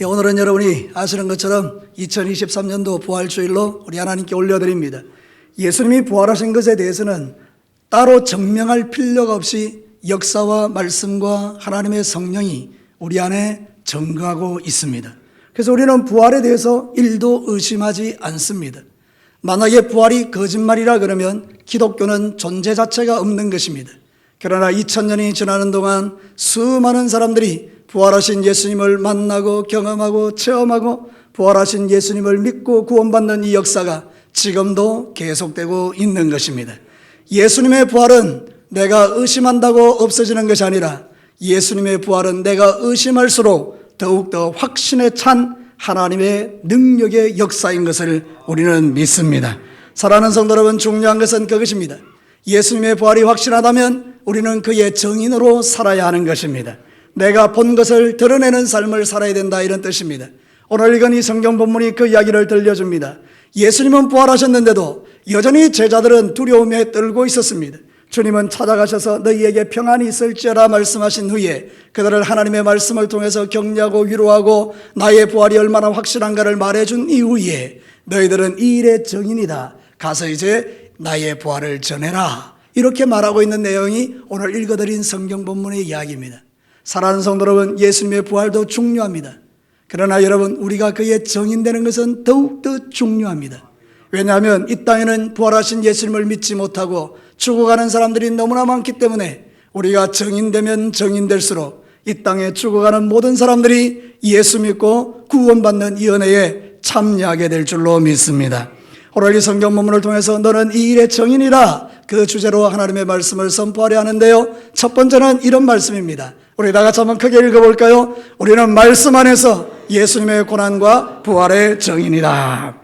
예, 오늘은 여러분이 아시는 것처럼 2023년도 부활주일로 우리 하나님께 올려드립니다. 예수님이 부활하신 것에 대해서는 따로 증명할 필요가 없이 역사와 말씀과 하나님의 성령이 우리 안에 증거하고 있습니다. 그래서 우리는 부활에 대해서 일도 의심하지 않습니다. 만약에 부활이 거짓말이라 그러면 기독교는 존재 자체가 없는 것입니다. 그러나 2000년이 지나는 동안 수많은 사람들이 부활하신 예수님을 만나고 경험하고 체험하고 부활하신 예수님을 믿고 구원받는 이 역사가 지금도 계속되고 있는 것입니다. 예수님의 부활은 내가 의심한다고 없어지는 것이 아니라 예수님의 부활은 내가 의심할수록 더욱더 확신에 찬 하나님의 능력의 역사인 것을 우리는 믿습니다. 사랑하는 성도 여러분, 중요한 것은 그것입니다. 예수님의 부활이 확실하다면 우리는 그의 정인으로 살아야 하는 것입니다. 내가 본 것을 드러내는 삶을 살아야 된다 이런 뜻입니다. 오늘 읽은 이 성경 본문이 그 이야기를 들려줍니다. 예수님은 부활하셨는데도 여전히 제자들은 두려움에 떨고 있었습니다. 주님은 찾아가셔서 너희에게 평안이 있을지어라 말씀하신 후에 그들을 하나님의 말씀을 통해서 격려하고 위로하고 나의 부활이 얼마나 확실한가를 말해준 이후에 너희들은 이 일의 정인이다. 가서 이제 나의 부활을 전해라. 이렇게 말하고 있는 내용이 오늘 읽어드린 성경 본문의 이야기입니다. 사랑하는 성도 여러분, 예수님의 부활도 중요합니다. 그러나 여러분, 우리가 그의 정인되는 것은 더욱더 중요합니다. 왜냐하면 이 땅에는 부활하신 예수님을 믿지 못하고 죽어가는 사람들이 너무나 많기 때문에 우리가 정인되면 정인될수록 이 땅에 죽어가는 모든 사람들이 예수 믿고 구원받는 이 은혜에 참여하게 될 줄로 믿습니다. 오늘 이 성경 본문을 통해서 너는 이 일의 정인이라 그 주제로 하나님의 말씀을 선포하려 하는데요. 첫 번째는 이런 말씀입니다. 우리 다 같이 한번 크게 읽어볼까요? 우리는 말씀 안에서 예수님의 고난과 부활의 정인이다.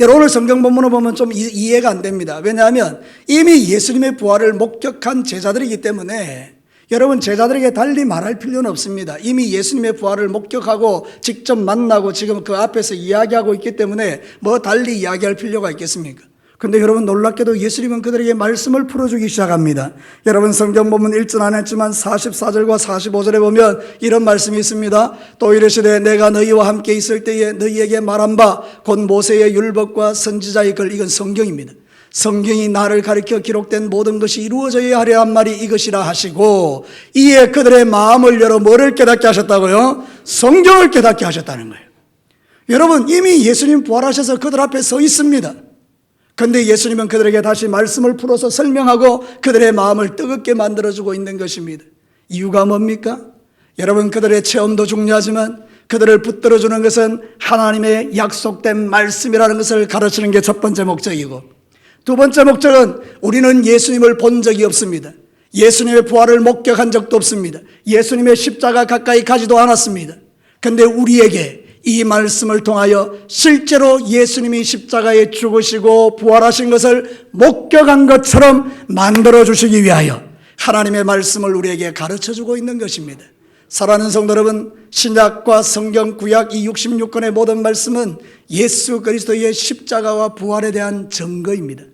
여러분 오늘 성경 본문을 보면 좀 이- 이해가 안 됩니다. 왜냐하면 이미 예수님의 부활을 목격한 제자들이기 때문에 여러분 제자들에게 달리 말할 필요는 없습니다. 이미 예수님의 부활을 목격하고 직접 만나고 지금 그 앞에서 이야기하고 있기 때문에 뭐 달리 이야기할 필요가 있겠습니까? 근데 여러분 놀랍게도 예수님은 그들에게 말씀을 풀어주기 시작합니다. 여러분 성경 보면 읽진 않았지만 44절과 45절에 보면 이런 말씀이 있습니다. 또 이르시되 내가 너희와 함께 있을 때에 너희에게 말한 바 곧 모세의 율법과 선지자의 글 이건 성경입니다. 성경이 나를 가리켜 기록된 모든 것이 이루어져야 하려 한 말이 이것이라 하시고 이에 그들의 마음을 열어 뭐를 깨닫게 하셨다고요? 성경을 깨닫게 하셨다는 거예요. 여러분 이미 예수님 부활하셔서 그들 앞에 서 있습니다. 근데 예수님은 그들에게 다시 말씀을 풀어서 설명하고 그들의 마음을 뜨겁게 만들어주고 있는 것입니다. 이유가 뭡니까? 여러분 그들의 체험도 중요하지만 그들을 붙들어주는 것은 하나님의 약속된 말씀이라는 것을 가르치는 게 첫 번째 목적이고 두 번째 목적은 우리는 예수님을 본 적이 없습니다. 예수님의 부활을 목격한 적도 없습니다. 예수님의 십자가 가까이 가지도 않았습니다. 근데 우리에게 이 말씀을 통하여 실제로 예수님이 십자가에 죽으시고 부활하신 것을 목격한 것처럼 만들어 주시기 위하여 하나님의 말씀을 우리에게 가르쳐 주고 있는 것입니다. 사랑하는 성도 여러분, 신약과 성경 구약 이 66권의 모든 말씀은 예수 그리스도의 십자가와 부활에 대한 증거입니다.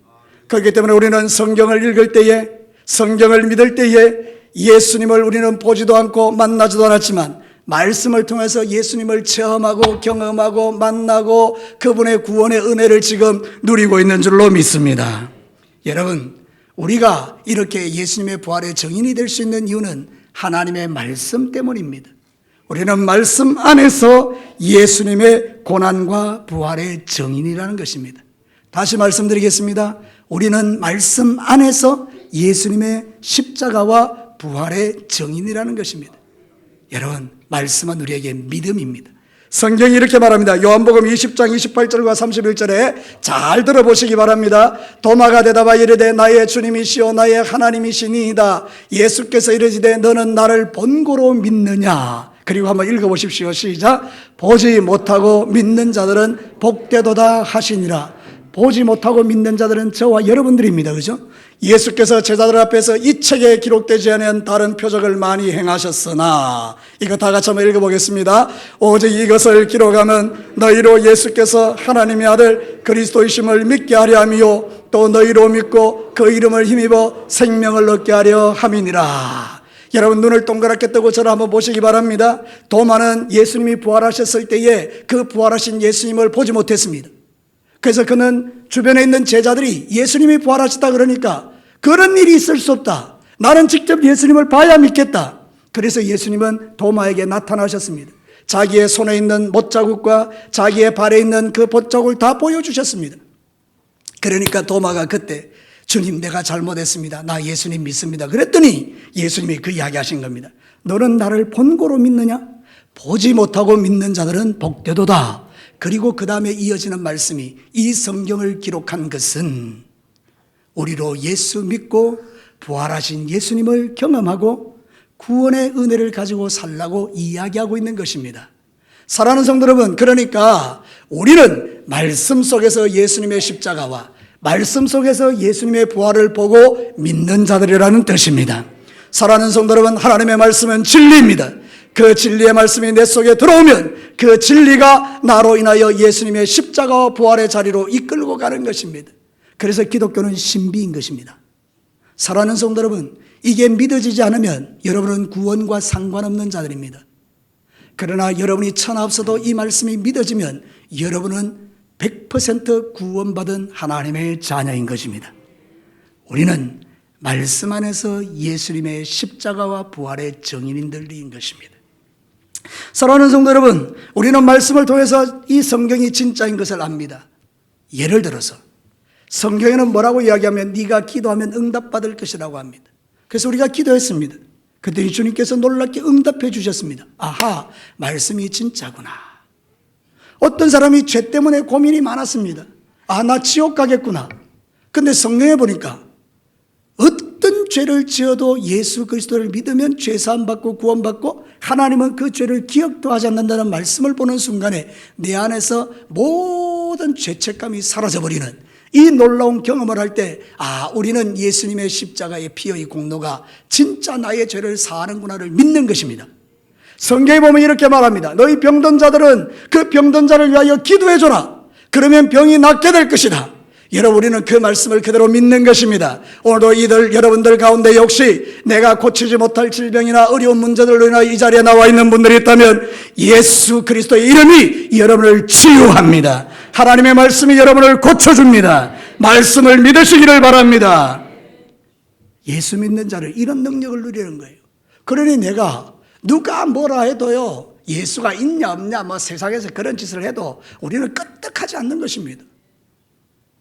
그렇기 때문에 우리는 성경을 읽을 때에 성경을 믿을 때에 예수님을 우리는 보지도 않고 만나지도 않았지만 말씀을 통해서 예수님을 체험하고 경험하고 만나고 그분의 구원의 은혜를 지금 누리고 있는 줄로 믿습니다. 여러분, 우리가 이렇게 예수님의 부활의 정인이 될 수 있는 이유는 하나님의 말씀 때문입니다. 우리는 말씀 안에서 예수님의 고난과 부활의 정인이라는 것입니다. 다시 말씀드리겠습니다. 우리는 말씀 안에서 예수님의 십자가와 부활의 정인이라는 것입니다. 여러분, 말씀은 우리에게 믿음입니다. 성경이 이렇게 말합니다. 요한복음 20장 28절과 31절에 잘 들어보시기 바랍니다. 도마가 대답하 이르되 나의 주님이시오 나의 하나님이시니이다. 예수께서 이르시되 너는 나를 본고로 믿느냐. 그리고 한번 읽어보십시오. 시작. 보지 못하고 믿는 자들은 복되도다 하시니라. 보지 못하고 믿는 자들은 저와 여러분들입니다. 그죠? 예수께서 제자들 앞에서 이 책에 기록되지 않은 다른 표적을 많이 행하셨으나 이거 다 같이 한번 읽어보겠습니다. 오직 이것을 기록하면 너희로 예수께서 하나님의 아들 그리스도이심을 믿게 하려 함이요 또 너희로 믿고 그 이름을 힘입어 생명을 얻게 하려 함이니라. 여러분 눈을 동그랗게 뜨고 저를 한번 보시기 바랍니다. 도마는 예수님이 부활하셨을 때에 그 부활하신 예수님을 보지 못했습니다. 그래서 그는 주변에 있는 제자들이 예수님이 부활하셨다 그러니까 그런 일이 있을 수 없다. 나는 직접 예수님을 봐야 믿겠다. 그래서 예수님은 도마에게 나타나셨습니다. 자기의 손에 있는 못자국과 자기의 발에 있는 그 못자국을 다 보여주셨습니다. 그러니까 도마가 그때 주님 내가 잘못했습니다. 나 예수님 믿습니다. 그랬더니 예수님이 그 이야기 하신 겁니다. 너는 나를 본고로 믿느냐? 보지 못하고 믿는 자들은 복되도다. 그리고 그 다음에 이어지는 말씀이 이 성경을 기록한 것은 우리로 예수 믿고 부활하신 예수님을 경험하고 구원의 은혜를 가지고 살라고 이야기하고 있는 것입니다. 사랑하는 성도 여러분, 그러니까 우리는 말씀 속에서 예수님의 십자가와 말씀 속에서 예수님의 부활을 보고 믿는 자들이라는 뜻입니다. 사랑하는 성도 여러분, 하나님의 말씀은 진리입니다. 그 진리의 말씀이 내 속에 들어오면 그 진리가 나로 인하여 예수님의 십자가와 부활의 자리로 이끌고 가는 것입니다. 그래서 기독교는 신비인 것입니다. 사랑하는 성도 여러분, 이게 믿어지지 않으면 여러분은 구원과 상관없는 자들입니다. 그러나 여러분이 천하 없어도 이 말씀이 믿어지면 여러분은 100% 구원받은 하나님의 자녀인 것입니다. 우리는 말씀 안에서 예수님의 십자가와 부활의 정인인 들인 것입니다. 사랑하는 성도 여러분, 우리는 말씀을 통해서 이 성경이 진짜인 것을 압니다. 예를 들어서 성경에는 뭐라고 이야기하면 네가 기도하면 응답받을 것이라고 합니다. 그래서 우리가 기도했습니다. 그랬더니 주님께서 놀랍게 응답해 주셨습니다. 아하, 말씀이 진짜구나. 어떤 사람이 죄 때문에 고민이 많았습니다. 아, 나 지옥 가겠구나. 근데 성경에 보니까 죄를 지어도 예수 그리스도를 믿으면 죄사함 받고 구원 받고 하나님은 그 죄를 기억도 하지 않는다는 말씀을 보는 순간에 내 안에서 모든 죄책감이 사라져 버리는 이 놀라운 경험을 할 때, 아, 우리는 예수님의 십자가의 피의 공로가 진짜 나의 죄를 사하는구나를 믿는 것입니다. 성경에 보면 이렇게 말합니다. 너희 병든 자들은 그 병든 자를 위하여 기도해 줘라. 그러면 병이 낫게 될 것이다. 여러분 우리는 그 말씀을 그대로 믿는 것입니다. 오늘도 이들 여러분들 가운데 역시 내가 고치지 못할 질병이나 어려운 문제들로 인하여 이 자리에 나와 있는 분들이 있다면 예수 그리스도의 이름이 여러분을 치유합니다. 하나님의 말씀이 여러분을 고쳐줍니다. 말씀을 믿으시기를 바랍니다. 예수 믿는 자를 이런 능력을 누리는 거예요. 그러니 내가 누가 뭐라 해도요, 예수가 있냐 없냐, 뭐 세상에서 그런 짓을 해도 우리는 끄떡하지 않는 것입니다.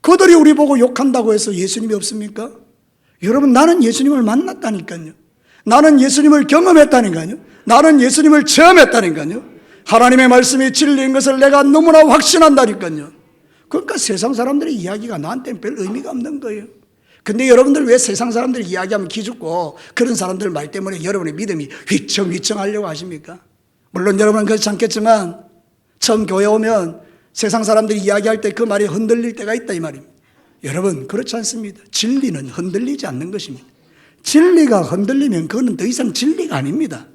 그들이 우리 보고 욕한다고 해서 예수님이 없습니까? 여러분, 나는 예수님을 만났다니까요. 나는 예수님을 경험했다니까요. 나는 예수님을 체험했다니까요. 하나님의 말씀이 진리인 것을 내가 너무나 확신한다니까요. 그러니까 세상 사람들의 이야기가 나한테는 별 의미가 없는 거예요. 근데 여러분들 왜 세상 사람들이 이야기하면 기죽고 그런 사람들 말 때문에 여러분의 믿음이 휘청휘청 하려고 하십니까? 물론 여러분은 그렇지 않겠지만 처음 교회 오면 세상 사람들이 이야기할 때 그 말이 흔들릴 때가 있다 이 말입니다. 여러분 그렇지 않습니다. 진리는 흔들리지 않는 것입니다. 진리가 흔들리면 그거는 더 이상 진리가 아닙니다.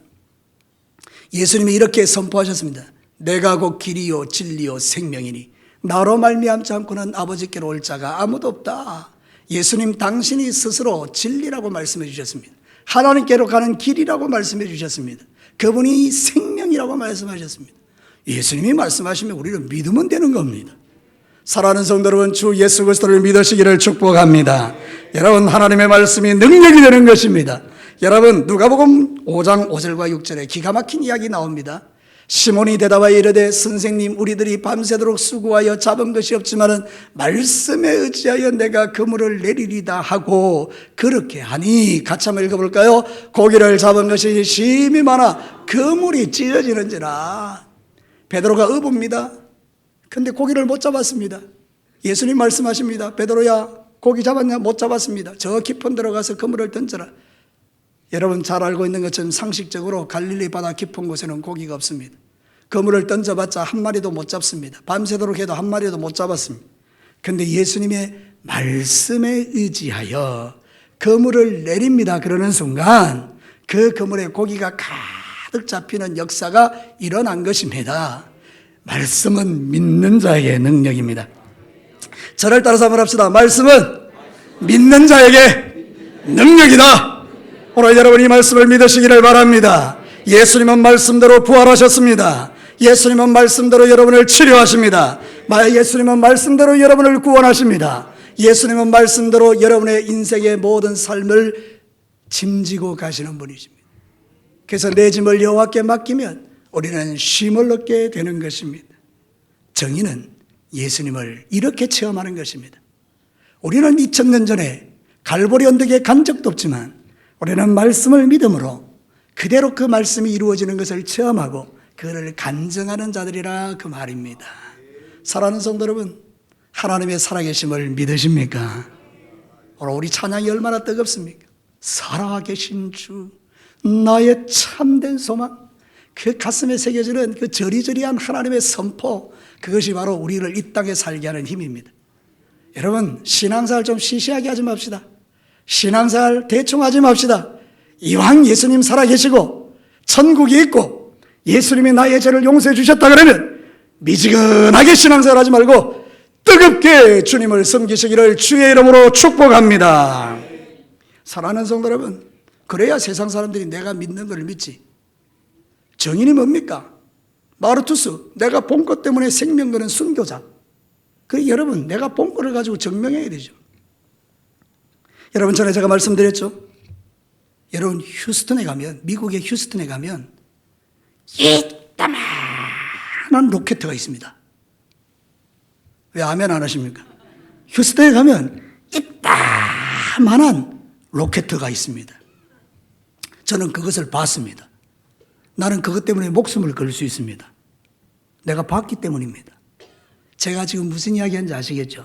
예수님이 이렇게 선포하셨습니다. 내가 곧 길이요 진리요 생명이니 나로 말미암지 않고는 아버지께로 올 자가 아무도 없다. 예수님 당신이 스스로 진리라고 말씀해 주셨습니다. 하나님께로 가는 길이라고 말씀해 주셨습니다. 그분이 생명이라고 말씀하셨습니다. 예수님이 말씀하시면 우리는 믿으면 되는 겁니다. 사랑하는 성도 여러분, 주 예수 그리스도를 믿으시기를 축복합니다. 여러분, 하나님의 말씀이 능력이 되는 것입니다. 여러분, 누가복음 5장 5절과 6절에 기가 막힌 이야기 나옵니다. 시몬이 대답하여 이르되 선생님 우리들이 밤새도록 수고하여 잡은 것이 없지만은 말씀에 의지하여 내가 그물을 내리리다 하고 그렇게 하니 같이 한번 읽어볼까요? 고기를 잡은 것이 심이 많아 그물이 찢어지는지라 베드로가 어봅니다. 근데 고기를 못 잡았습니다. 예수님 말씀하십니다. 베드로야 고기 잡았냐? 못 잡았습니다. 저 깊은 데로 가서 그물을 던져라. 여러분 잘 알고 있는 것처럼 상식적으로 갈릴리 바다 깊은 곳에는 고기가 없습니다. 그물을 던져봤자 한 마리도 못 잡습니다. 밤새도록 해도 한 마리도 못 잡았습니다. 근데 예수님의 말씀에 의지하여 그물을 내립니다. 그러는 순간 그 그물에 고기가 가 득 잡히는 역사가 일어난 것입니다. 말씀은 믿는 자에게 능력입니다. 저를 따라서 한번 합시다. 말씀은 믿는 자에게 능력이다. 오늘 여러분 이 말씀을 믿으시기를 바랍니다. 예수님은 말씀대로 부활하셨습니다. 예수님은 말씀대로 여러분을 치료하십니다. 마- 예수님은 말씀대로 여러분을 구원하십니다. 예수님은 말씀대로 여러분의 인생의 모든 삶을 짐지고 가시는 분이십니다. 그래서 내 짐을 여호와께 맡기면 우리는 쉼을 얻게 되는 것입니다. 정의는 예수님을 이렇게 체험하는 것입니다. 우리는 2000년 전에 갈보리 언덕에 간 적도 없지만 우리는 말씀을 믿음으로 그대로 그 말씀이 이루어지는 것을 체험하고 그를 간증하는 자들이라 그 말입니다. 사랑하는 성도 여러분, 하나님의 살아계심을 믿으십니까? 오늘 우리 찬양이 얼마나 뜨겁습니까? 살아계신 주, 나의 참된 소망, 그 가슴에 새겨지는 그 저리저리한 하나님의 선포, 그것이 바로 우리를 이 땅에 살게 하는 힘입니다. 여러분, 신앙생활 좀 시시하게 하지 맙시다. 신앙생활 대충 하지 맙시다. 이왕 예수님 살아계시고, 천국이 있고, 예수님이 나의 죄를 용서해 주셨다 그러면, 미지근하게 신앙생활 하지 말고, 뜨겁게 주님을 섬기시기를 주의 이름으로 축복합니다. 사랑하는 성도 여러분, 그래야 세상 사람들이 내가 믿는 걸 믿지. 정인이 뭡니까? 마르투스, 내가 본 것 때문에 생명 거는 순교자. 그 여러분, 내가 본 거를 가지고 증명해야 되죠. 여러분, 전에 제가 말씀드렸죠? 여러분, 휴스턴에 가면, 미국의 휴스턴에 가면, 이따만한 로켓가 있습니다. 왜 아멘 안 하십니까? 휴스턴에 가면, 이따만한 로켓가 있습니다. 저는 그것을 봤습니다. 나는 그것 때문에 목숨을 걸 수 있습니다. 내가 봤기 때문입니다. 제가 지금 무슨 이야기 하는지 아시겠죠?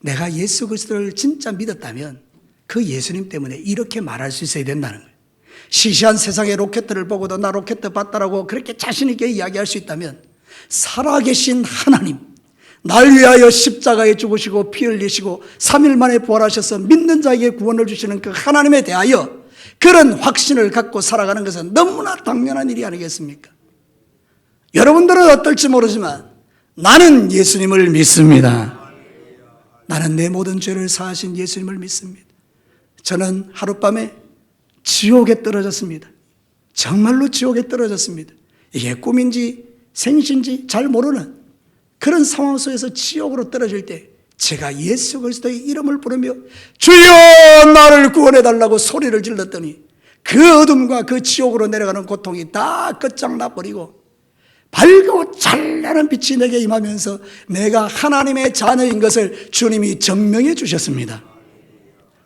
내가 예수 그리스도를 진짜 믿었다면 그 예수님 때문에 이렇게 말할 수 있어야 된다는 거예요. 시시한 세상의 로켓들을 보고도 나 로켓 봤다라고 그렇게 자신있게 이야기할 수 있다면 살아계신 하나님, 날 위하여 십자가에 죽으시고 피 흘리시고 3일 만에 부활하셔서 믿는 자에게 구원을 주시는 그 하나님에 대하여 그런 확신을 갖고 살아가는 것은 너무나 당연한 일이 아니겠습니까? 여러분들은 어떨지 모르지만 나는 예수님을 믿습니다. 나는 내 모든 죄를 사하신 예수님을 믿습니다. 저는 하룻밤에 지옥에 떨어졌습니다. 정말로 지옥에 떨어졌습니다. 이게 꿈인지 생신지 잘 모르는 그런 상황 속에서 지옥으로 떨어질 때 제가 예수 그리스도의 이름을 부르며 주여 나를 구원해 달라고 소리를 질렀더니 그 어둠과 그 지옥으로 내려가는 고통이 다 끝장나 버리고 밝고 찬란한 빛이 내게 임하면서 내가 하나님의 자녀인 것을 주님이 증명해 주셨습니다.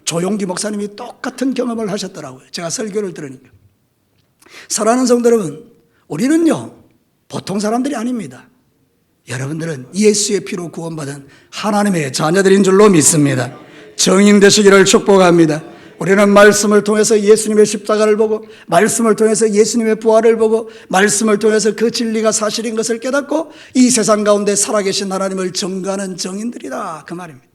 조용기 목사님이 똑같은 경험을 하셨더라고요. 제가 설교를 들으니까. 사랑하는 성도 여러분, 우리는요, 보통 사람들이 아닙니다. 여러분들은 예수의 피로 구원받은 하나님의 자녀들인 줄로 믿습니다. 정인 되시기를 축복합니다. 우리는 말씀을 통해서 예수님의 십자가를 보고, 말씀을 통해서 예수님의 부활을 보고, 말씀을 통해서 그 진리가 사실인 것을 깨닫고, 이 세상 가운데 살아계신 하나님을 증거하는 정인들이다. 그 말입니다.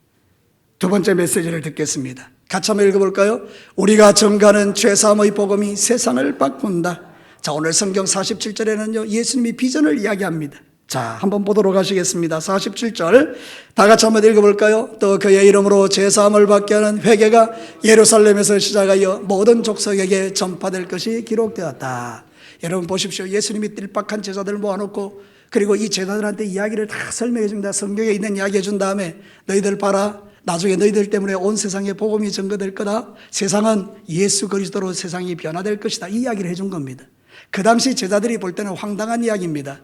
두 번째 메시지를 듣겠습니다. 같이 한번 읽어볼까요? 우리가 증가하는 죄사함의 복음이 세상을 바꾼다. 자, 오늘 성경 47절에는요, 예수님이 비전을 이야기합니다. 자, 한번 보도록 하시겠습니다. 47절. 다 같이 한번 읽어볼까요? 또 그의 이름으로 제사함을 받게 하는 회개가 예루살렘에서 시작하여 모든 족속에게 전파될 것이 기록되었다. 여러분 보십시오. 예수님이 띨박한 제자들을 모아놓고 그리고 이 제자들한테 이야기를 다 설명해 줍니다. 성경에 있는 이야기 해준 다음에 너희들 봐라. 나중에 너희들 때문에 온 세상에 복음이 증거될 거다. 세상은 예수 그리스도로 세상이 변화될 것이다. 이 이야기를 해준 겁니다. 그 당시 제자들이 볼 때는 황당한 이야기입니다.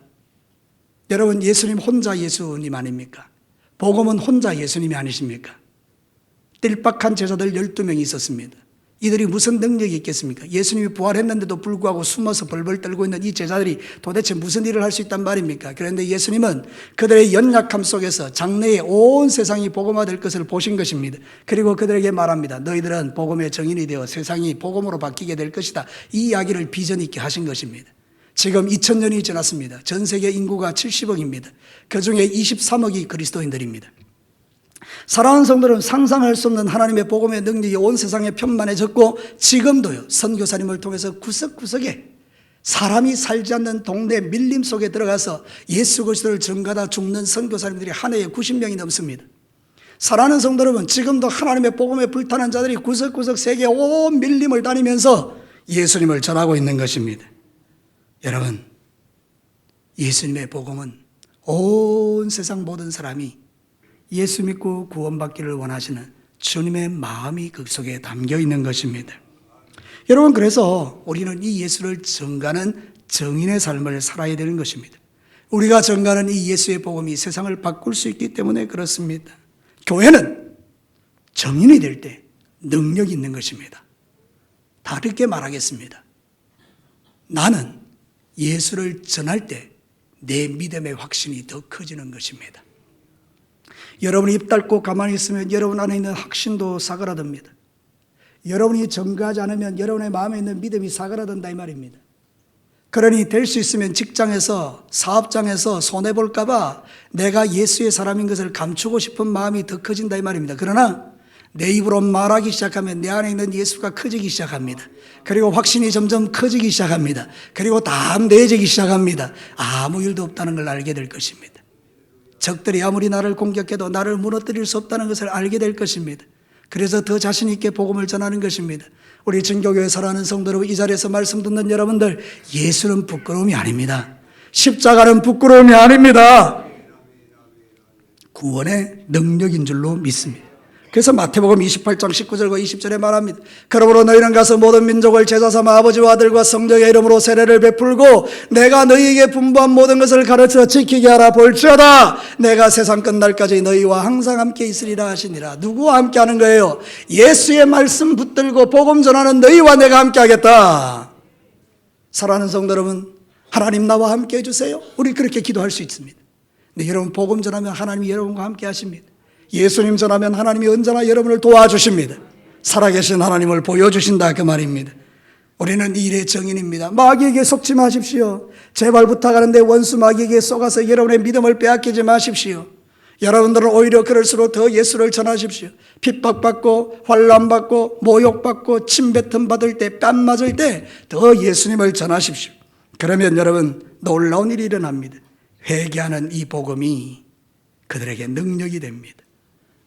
여러분, 예수님 혼자 예수님 아닙니까? 복음은 혼자 예수님이 아니십니까? 띨박한 제자들 12명이 있었습니다. 이들이 무슨 능력이 있겠습니까? 예수님이 부활했는데도 불구하고 숨어서 벌벌 떨고 있는 이 제자들이 도대체 무슨 일을 할 수 있단 말입니까? 그런데 예수님은 그들의 연약함 속에서 장래에 온 세상이 복음화될 것을 보신 것입니다. 그리고 그들에게 말합니다. 너희들은 복음의 정인이 되어 세상이 복음으로 바뀌게 될 것이다. 이 이야기를 비전 있게 하신 것입니다. 지금 2000년이 지났습니다. 전 세계 인구가 70억입니다. 그 중에 23억이 그리스도인들입니다. 사랑하는 성도는 상상할 수 없는 하나님의 복음의 능력이 온 세상에 편만해졌고 지금도요 선교사님을 통해서 구석구석에 사람이 살지 않는 동네 밀림 속에 들어가서 예수 그리스도를 증가다 죽는 선교사님들이 한 해에 90명이 넘습니다. 사랑하는 성도 여러분, 지금도 하나님의 복음에 불타는 자들이 구석구석 세계 온 밀림을 다니면서 예수님을 전하고 있는 것입니다. 여러분, 예수님의 복음은 온 세상 모든 사람이 예수 믿고 구원받기를 원하시는 주님의 마음이 그 속에 담겨 있는 것입니다. 여러분, 그래서 우리는 이 예수를 증가하는 정인의 삶을 살아야 되는 것입니다. 우리가 증가하는 이 예수의 복음이 세상을 바꿀 수 있기 때문에 그렇습니다. 교회는 정인이 될 때 능력이 있는 것입니다. 다르게 말하겠습니다. 나는 예수를 전할 때 내 믿음의 확신이 더 커지는 것입니다. 여러분이 입 닫고 가만히 있으면 여러분 안에 있는 확신도 사그라듭니다. 여러분이 전가하지 않으면 여러분의 마음에 있는 믿음이 사그라든다 이 말입니다. 그러니 될 수 있으면 직장에서 사업장에서 손해 볼까봐 내가 예수의 사람인 것을 감추고 싶은 마음이 더 커진다 이 말입니다. 그러나 내 입으로 말하기 시작하면 내 안에 있는 예수가 커지기 시작합니다. 그리고 확신이 점점 커지기 시작합니다. 그리고 담대해지기 시작합니다. 아무 일도 없다는 걸 알게 될 것입니다. 적들이 아무리 나를 공격해도 나를 무너뜨릴 수 없다는 것을 알게 될 것입니다. 그래서 더 자신 있게 복음을 전하는 것입니다. 우리 증교교회 살아가는 성도 여러분, 이 자리에서 말씀 듣는 여러분들, 예수는 부끄러움이 아닙니다. 십자가는 부끄러움이 아닙니다. 구원의 능력인 줄로 믿습니다. 그래서 마태복음 28장 19절과 20절에 말합니다. 그러므로 너희는 가서 모든 민족을 제자 삼아 아버지와 아들과 성령의 이름으로 세례를 베풀고 내가 너희에게 분부한 모든 것을 가르쳐 지키게 하라 볼지어다 내가 세상 끝날까지 너희와 항상 함께 있으리라 하시니라. 누구와 함께 하는 거예요? 예수의 말씀 붙들고 복음 전하는 너희와 내가 함께 하겠다. 사랑하는 성도 여러분, 하나님 나와 함께 해주세요. 우리 그렇게 기도할 수 있습니다. 네, 여러분 복음 전하면 하나님이 여러분과 함께 하십니다. 예수님 전하면 하나님이 언제나 여러분을 도와주십니다. 살아계신 하나님을 보여주신다 그 말입니다. 우리는 이 일의 정인입니다. 마귀에게 속지 마십시오. 제발 부탁하는데 원수 마귀에게 속아서 여러분의 믿음을 빼앗기지 마십시오. 여러분들은 오히려 그럴수록 더 예수를 전하십시오. 핍박받고 환란받고 모욕받고 침뱉음 받을 때 뺨 맞을 때 더 예수님을 전하십시오. 그러면 여러분 놀라운 일이 일어납니다. 회개하는 이 복음이 그들에게 능력이 됩니다.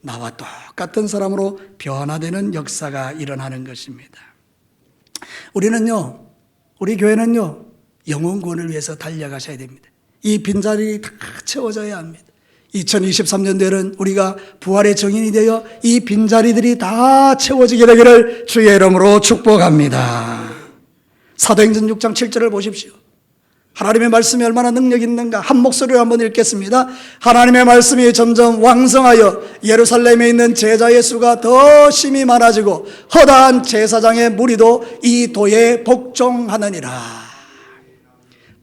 나와 똑같은 사람으로 변화되는 역사가 일어나는 것입니다. 우리는요, 우리 교회는요, 영혼 구원을 위해서 달려가셔야 됩니다. 이 빈자리 다 채워져야 합니다. 2023년도에는 우리가 부활의 정인이 되어 이 빈자리들이 다 채워지게 되기를 주의 이름으로 축복합니다. 사도행전 6장 7절을 보십시오. 하나님의 말씀이 얼마나 능력 있는가 한 목소리로 한번 읽겠습니다. 하나님의 말씀이 점점 왕성하여 예루살렘에 있는 제자의 수가 더 심히 많아지고 허다한 제사장의 무리도 이 도에 복종하느니라.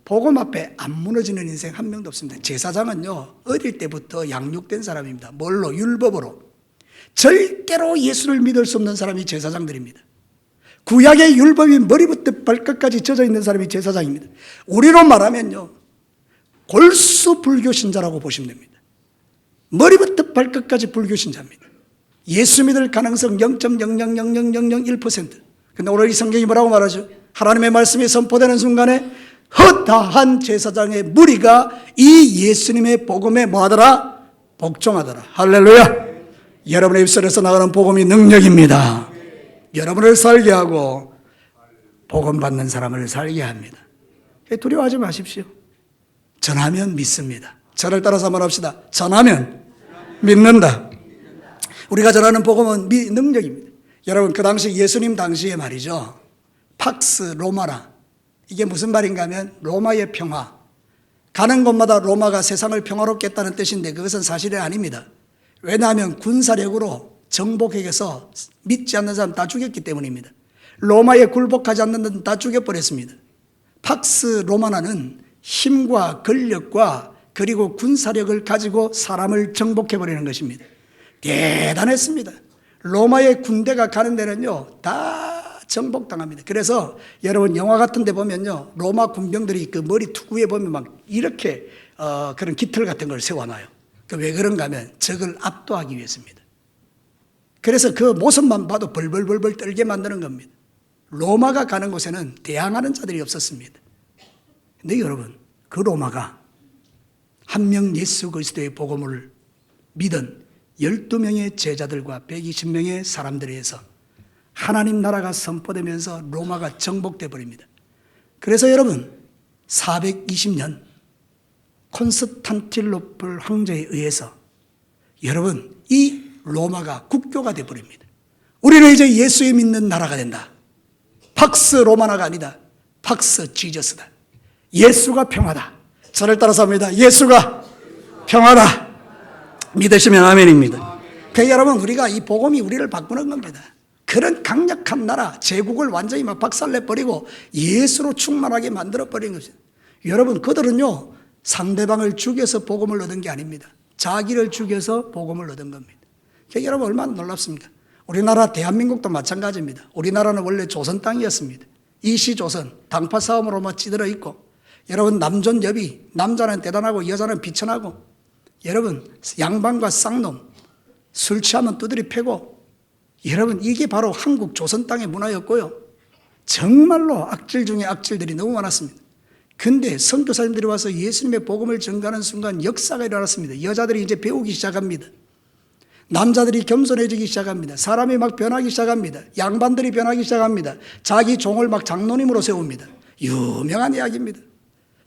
복음 앞에 안 무너지는 인생 한 명도 없습니다. 제사장은요 어릴 때부터 양육된 사람입니다. 뭘로 율법으로 절대로 예수를 믿을 수 없는 사람이 제사장들입니다. 구약의 율법이 머리부터 발끝까지 젖어 있는 사람이 제사장입니다. 우리로 말하면요. 골수 불교 신자라고 보시면 됩니다. 머리부터 발끝까지 불교 신자입니다. 예수 믿을 가능성 0.0000001%. 근데 오늘 이 성경이 뭐라고 말하죠? 하나님의 말씀이 선포되는 순간에 허다한 제사장의 무리가 이 예수님의 복음에 뭐하더라? 복종하더라. 할렐루야. 여러분의 입술에서 나가는 복음이 능력입니다. 여러분을 살게 하고 복음 받는 사람을 살게 합니다. 두려워하지 마십시오. 전하면 믿습니다. 저를 따라서 말합시다. 전하면 믿는다. 우리가 전하는 복음은 미, 능력입니다. 여러분 그 당시 예수님 당시에 말이죠. 팍스 로마라 이게 무슨 말인가 하면 로마의 평화. 가는 곳마다 로마가 세상을 평화롭게 했다는 뜻인데 그것은 사실이 아닙니다. 왜냐하면 군사력으로 정복에게서 믿지 않는 사람 다 죽였기 때문입니다. 로마에 굴복하지 않는 데는 다 죽여버렸습니다. 팍스 로마나는 힘과 권력과 그리고 군사력을 가지고 사람을 정복해버리는 것입니다. 대단했습니다. 로마의 군대가 가는 데는요, 다 정복당합니다. 그래서 여러분 영화 같은 데 보면요, 로마 군병들이 그 머리 투구에 보면 막 이렇게 어, 그런 깃털 같은 걸 세워놔요. 그 왜 그런가 하면 적을 압도하기 위해서입니다. 그래서 그 모습만 봐도 벌벌벌벌 떨게 만드는 겁니다. 로마가 가는 곳에는 대항하는 자들이 없었습니다. 근데 여러분, 그 로마가 한 명 예수 그리스도의 복음을 믿은 12명의 제자들과 120명의 사람들에 의해서 하나님 나라가 선포되면서 로마가 정복돼 버립니다. 그래서 여러분 420년 콘스탄틸로플 황제에 의해서 여러분 이 로마가 국교가 돼 버립니다. 우리는 이제 예수에 믿는 나라가 된다. 팍스 로마나가 아니다. 팍스 지저스다. 예수가 평화다. 저를 따라서 합니다. 예수가 평화다. 믿으시면 아멘입니다. 그 여러분 우리가 이 복음이 우리를 바꾸는 겁니다. 그런 강력한 나라 제국을 완전히 막 박살내 버리고 예수로 충만하게 만들어 버린 것입니다. 여러분 그들은요 상대방을 죽여서 복음을 얻은 게 아닙니다. 자기를 죽여서 복음을 얻은 겁니다. 그 여러분 얼마나 놀랍습니까? 우리나라 대한민국도 마찬가지입니다. 우리나라는 원래 조선 땅이었습니다. 이시조선 당파 싸움으로만 찌들어 있고 여러분 남존 여비 남자는 대단하고 여자는 비천하고 여러분 양반과 쌍놈 술 취하면 두드리 패고 여러분 이게 바로 한국 조선 땅의 문화였고요. 정말로 악질 중에 악질들이 너무 많았습니다. 근데 선교사님들이 와서 예수님의 복음을 전가하는 순간 역사가 일어났습니다. 여자들이 이제 배우기 시작합니다. 남자들이 겸손해지기 시작합니다. 사람이 막 변하기 시작합니다. 양반들이 변하기 시작합니다. 자기 종을 막 장로님으로 세웁니다. 유명한 이야기입니다.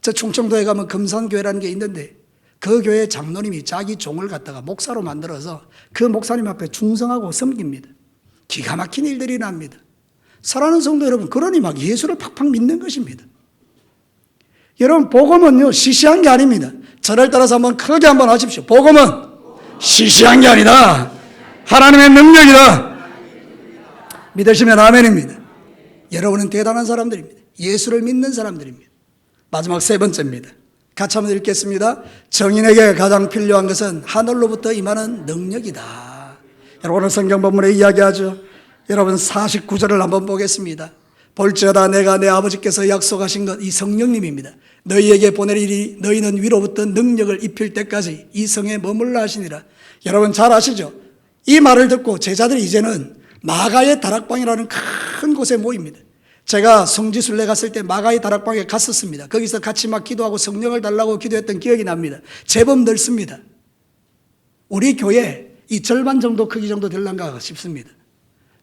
저 충청도에 가면 금산교회라는 게 있는데 그 교회 장로님이 자기 종을 갖다가 목사로 만들어서 그 목사님 앞에 충성하고 섬깁니다. 기가 막힌 일들이 납니다. 사랑하는 성도 여러분, 그러니 막 예수를 팍팍 믿는 것입니다. 여러분, 복음은요, 시시한 게 아닙니다. 저를 따라서 한번 크게 한번 하십시오. 복음은 시시한 게 아니다. 하나님의 능력이다. 믿으시면 아멘입니다. 여러분은 대단한 사람들입니다. 예수를 믿는 사람들입니다. 마지막 세 번째입니다. 같이 한번 읽겠습니다. 정인에게 가장 필요한 것은 하늘로부터 임하는 능력이다. 여러분 오늘 성경 본문에 이야기하죠. 여러분 49절을 한번 보겠습니다. 볼지어다 내가 내 아버지께서 약속하신 것 이 성령님입니다. 너희에게 보내리니 너희는 위로부터 능력을 입힐 때까지 이 성에 머물라 하시니라. 여러분 잘 아시죠? 이 말을 듣고 제자들이 이제는 마가의 다락방이라는 큰 곳에 모입니다. 제가 성지순례 갔을 때 마가의 다락방에 갔었습니다. 거기서 같이 막 기도하고 성령을 달라고 기도했던 기억이 납니다. 제법 넓습니다. 우리 교회 이 절반 정도 크기 정도 될란가 싶습니다.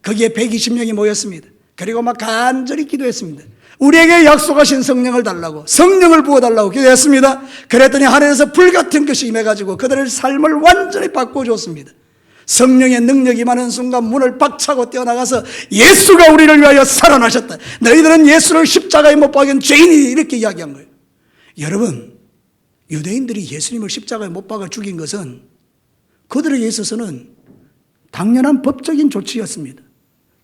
거기에 120명이 모였습니다. 그리고 막 간절히 기도했습니다. 우리에게 약속하신 성령을 달라고 성령을 부어달라고 기도했습니다. 그랬더니 하늘에서 불같은 것이 임해가지고 그들의 삶을 완전히 바꿔줬습니다. 성령의 능력이 많은 순간 문을 박차고 뛰어나가서 예수가 우리를 위하여 살아나셨다. 너희들은 예수를 십자가에 못 박은 죄인이 이렇게 이야기한 거예요. 여러분, 유대인들이 예수님을 십자가에 못 박아 죽인 것은 그들에게 있어서는 당연한 법적인 조치였습니다.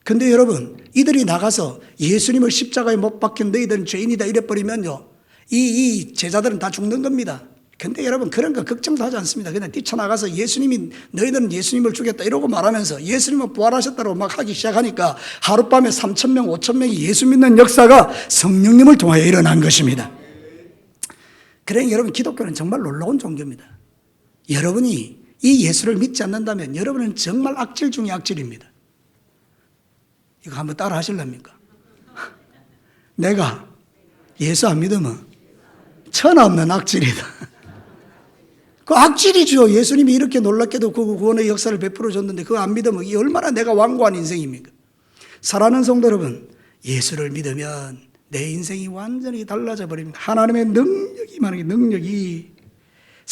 근데 여러분, 이들이 나가서 예수님을 십자가에 못 박힌 너희들은 죄인이다 이래버리면요. 이, 이 제자들은 다 죽는 겁니다. 근데 여러분 그런 거 걱정도 하지 않습니다. 그냥 뛰쳐나가서 예수님이 너희들은 예수님을 죽였다 이러고 말하면서 예수님은 부활하셨다고 막 하기 시작하니까 하룻밤에 3천 명, 5천 명이 예수 믿는 역사가 성령님을 통하여 일어난 것입니다. 그래 여러분 기독교는 정말 놀라운 종교입니다. 여러분이 이 예수를 믿지 않는다면 여러분은 정말 악질 중의 악질입니다. 이거 한번 따라 하실랍니까? 내가 예수 안 믿으면 천하 없는 악질이다. 그 악질이죠. 예수님이 이렇게 놀랍게도 그 구원의 역사를 베풀어 줬는데 그거 안 믿으면 이 얼마나 내가 완고한 인생입니까? 사랑하는 성도 여러분, 예수를 믿으면 내 인생이 완전히 달라져 버립니다. 하나님의 능력이 많은 능력이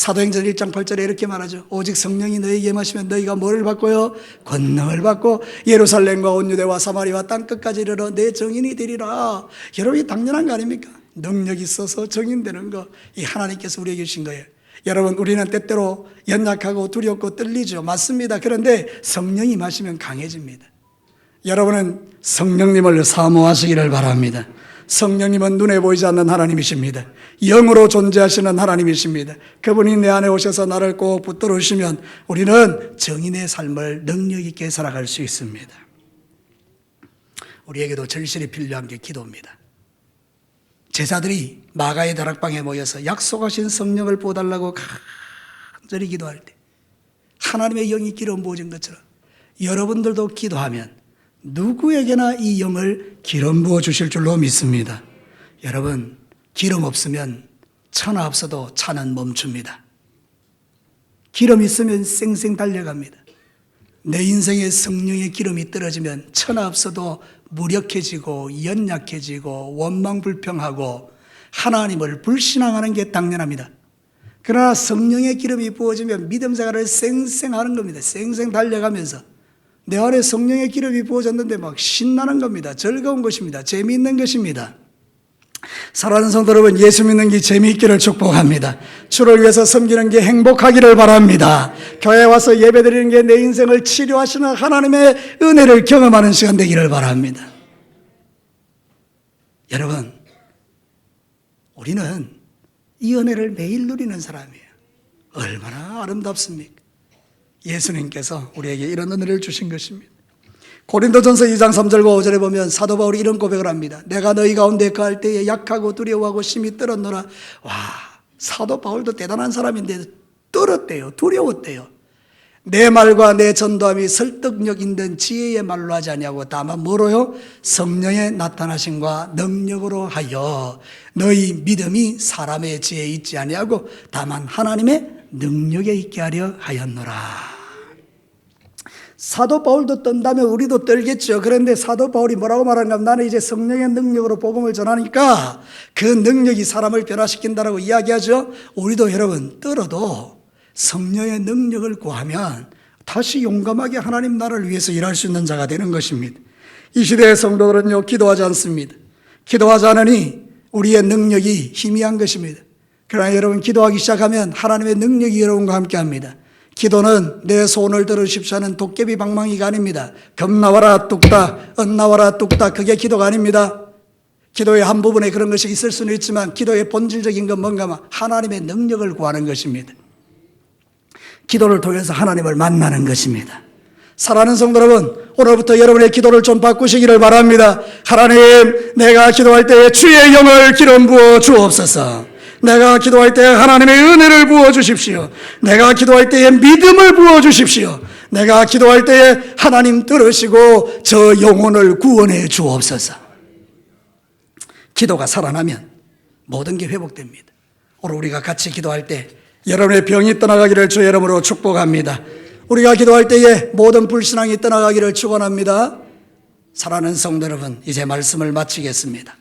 사도행전 1장 8절에 이렇게 말하죠. 오직 성령이 너희에게 임하시면 너희가 뭐를 받고요? 권능을 받고 예루살렘과 온 유대와 사마리와 땅 끝까지 이르러 내 정인이 되리라. 여러분이 당연한 거 아닙니까? 능력이 있어서 정인되는 거. 이 하나님께서 우리에게 주신 거예요. 여러분 우리는 때때로 연약하고 두렵고 떨리죠. 맞습니다. 그런데 성령이 마시면 강해집니다. 여러분은 성령님을 사모하시기를 바랍니다. 성령님은 눈에 보이지 않는 하나님이십니다. 영으로 존재하시는 하나님이십니다. 그분이 내 안에 오셔서 나를 꼭 붙들어 주시면 우리는 정인의 삶을 능력 있게 살아갈 수 있습니다. 우리에게도 절실히 필요한 게 기도입니다. 제자들이 마가의 다락방에 모여서 약속하신 성령을 보달라고 간절히 기도할 때 하나님의 영이 기름 부어진 것처럼 여러분들도 기도하면 누구에게나 이 영을 기름 부어 주실 줄로 믿습니다. 여러분, 기름 없으면 천하 없어도 차는 멈춥니다. 기름 있으면 쌩쌩 달려갑니다. 내 인생에 성령의 기름이 떨어지면 천하 없어도 무력해지고 연약해지고 원망 불평하고 하나님을 불신앙하는 게 당연합니다. 그러나 성령의 기름이 부어지면 믿음 생활을 쌩쌩 하는 겁니다. 쌩쌩 달려가면서 내 안에 성령의 기름이 부어졌는데 막 신나는 겁니다. 즐거운 것입니다. 재미있는 것입니다. 사랑하는 성도 여러분, 예수 믿는 게 재미있기를 축복합니다. 주를 위해서 섬기는 게 행복하기를 바랍니다. 교회 와서 예배 드리는 게 내 인생을 치료하시는 하나님의 은혜를 경험하는 시간 되기를 바랍니다. 여러분, 우리는 이 은혜를 매일 누리는 사람이에요. 얼마나 아름답습니까? 예수님께서 우리에게 이런 은혜를 주신 것입니다. 고린도전서 2장 3절과 5절에 보면 사도 바울이 이런 고백을 합니다. 내가 너희 가운데 거할 때에 약하고 두려워하고 심히 떨었노라. 와, 사도 바울도 대단한 사람인데 떨었대요. 두려웠대요. 내 말과 내 전도함이 설득력 있는 지혜의 말로 하지 아니하고 다만 뭐로요? 성령의 나타나심과 능력으로 하여 너희 믿음이 사람의 지혜에 있지 아니하고 다만 하나님의 능력에 있게 하려 하였노라. 사도 바울도 떤다면 우리도 떨겠죠. 그런데 사도 바울이 뭐라고 말하는가 하면 나는 이제 성령의 능력으로 복음을 전하니까 그 능력이 사람을 변화시킨다라고 이야기하죠. 우리도 여러분 떨어도 성령의 능력을 구하면 다시 용감하게 하나님 나라를 위해서 일할 수 있는 자가 되는 것입니다. 이 시대의 성도들은요, 기도하지 않습니다. 기도하지 않으니 우리의 능력이 희미한 것입니다. 그러나 여러분 기도하기 시작하면 하나님의 능력이 여러분과 함께 합니다. 기도는 내 소원을 들으십시오 하는 도깨비 방망이가 아닙니다. 겁 나와라 뚝딱, 은 나와라 뚝딱, 그게 기도가 아닙니다. 기도의 한 부분에 그런 것이 있을 수는 있지만 기도의 본질적인 건 뭔가 하나님의 능력을 구하는 것입니다. 기도를 통해서 하나님을 만나는 것입니다. 사랑하는 성도 여러분, 오늘부터 여러분의 기도를 좀 바꾸시기를 바랍니다. 하나님, 내가 기도할 때에 주의 영을 기름 부어 주옵소서. 내가 기도할 때 하나님의 은혜를 부어 주십시오. 내가 기도할 때에 믿음을 부어 주십시오. 내가 기도할 때에 하나님 들으시고 저 영혼을 구원해 주옵소서. 기도가 살아나면 모든 게 회복됩니다. 오늘 우리가 같이 기도할 때 여러분의 병이 떠나가기를 주의 이름으로 축복합니다. 우리가 기도할 때에 모든 불신앙이 떠나가기를 축원합니다. 사랑하는 성도 여러분, 이제 말씀을 마치겠습니다.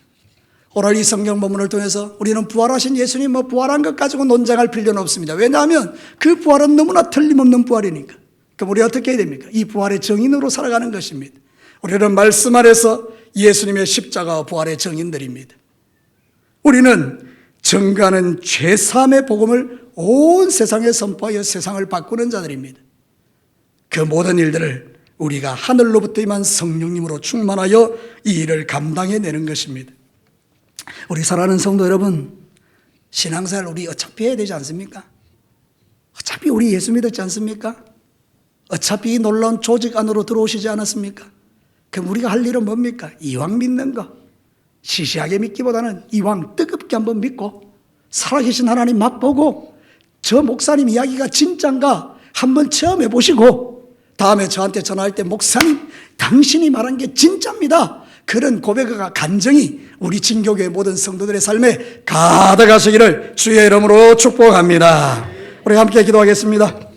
오늘 이 성경 본문을 통해서 우리는 부활하신 예수님 뭐 부활한 것 가지고 논쟁할 필요는 없습니다. 왜냐하면 그 부활은 너무나 틀림없는 부활이니까. 그럼 우리 어떻게 해야 됩니까? 이 부활의 정인으로 살아가는 것입니다. 우리는 말씀 안에서 예수님의 십자가와 부활의 정인들입니다. 우리는 증가하는 죄사함의 복음을 온 세상에 선포하여 세상을 바꾸는 자들입니다. 그 모든 일들을 우리가 하늘로부터 임한 성령님으로 충만하여 이 일을 감당해내는 것입니다. 우리 사랑하는 성도 여러분, 신앙생활 우리 어차피 해야 되지 않습니까? 어차피 우리 예수 믿었지 않습니까? 어차피 이 놀라운 조직 안으로 들어오시지 않았습니까? 그럼 우리가 할 일은 뭡니까? 이왕 믿는 거. 시시하게 믿기보다는 이왕 뜨겁게 한번 믿고 살아계신 하나님 맛보고 저 목사님 이야기가 진짠가 한번 체험해 보시고 다음에 저한테 전화할 때 목사님 당신이 말한 게 진짜입니다. 그런 고백과 간정이 우리 진교교의 모든 성도들의 삶에 가득하시기를 주의 이름으로 축복합니다. 우리 함께 기도하겠습니다.